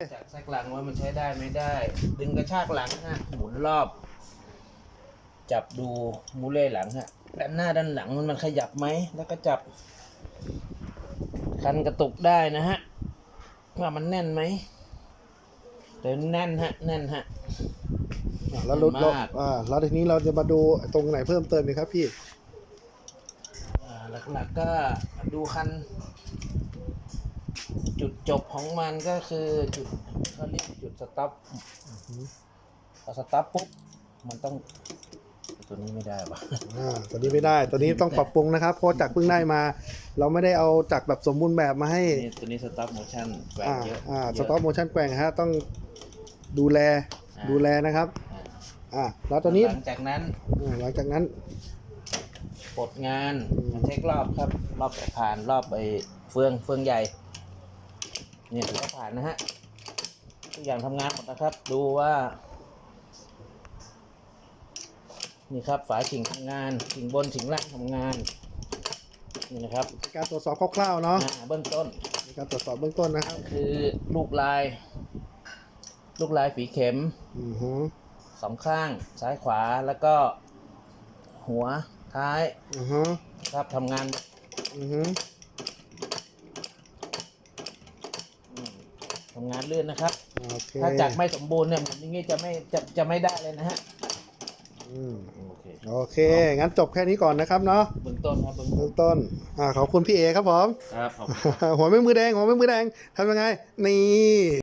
จากแซกหลังว่ามันใช้ได้ไม่ได้ ดึงกระชากหลังฮะหมุนรอบ จับดูมูเล่หลังฮะด้านหน้าด้านหลังมันมันขยับไหมแล้วก็จับ คันกระตุกได้นะฮะว่ามันแน่นไหมเดี๋ยวแน่นฮะแน่นฮะ อะแล้วรถเรามาก อ่าแล้วทีนี้เราจะมาดูตรงไหนเพิ่มเติมไหมครับพี่ อ่าหลักๆก็ดูคัน จุดจบของมันก็คือจุดเขาเรียกจุดสต็อปพอสต็อปปุ๊บมันต้อง ตัวนี้ไม่ได้ปะอ่าตัวนี้ไม่ได้ ตัวนี้ต้องปรับปรุงนะครับ เพราะจากเพิ่งได้มา เราไม่ได้เอาจากแบบสมบูรณ์แบบมาให้ นี่ตัวนี้สต็อปโมชั่นแกว่งอ่าเยอะอ่าเยสต็อปโมชั่นแกว่งฮะต้องดูแลอ่า ดูแลนะครับ อ่าอ่าแล้วตัวนี้หลังจากนั้นอ่าหลังจากนั้น ปลดงานอืม มาเช็ครอบครับ รอบผ่านรอบไอ้เฟืองเฟืองใหญ่ เนี่ยถือว่าผ่านนะฮะทุกอย่างทำงานหมดนะครับ ดูว่า นี่ครับฝาฉิงทำงานฉิงบนฉิงล่างทำงาน นี่นะครับการตรวจสอบคร่าวๆเนาะอ่าเบื้องต้น ในการตรวจสอบเบื้องต้นนะครับคือลูกลาย ลูกลายฝีเข็มอือฮึสองข้าง ซ้ายขวาแล้วก็ หัวท้ายอือฮึครับทำงานอือฮึ อืม ทำงานลื่นนะครับ โอเคถ้าจักรไม่สมบูรณ์เนี่ยหมุนอย่างงี้จะไม่จะจะไม่ได้เลยนะฮะอืมโอเคโอเค งั้นจบแค่นี้ก่อนนะครับเนาะเบื้องต้นครับเบื้องต้เบื้นองต้นอ่าขอบคุณพี่เอครับผม ครับผม หัวไม่มือแดงหัวไม่มือแดงทำยังไง นี่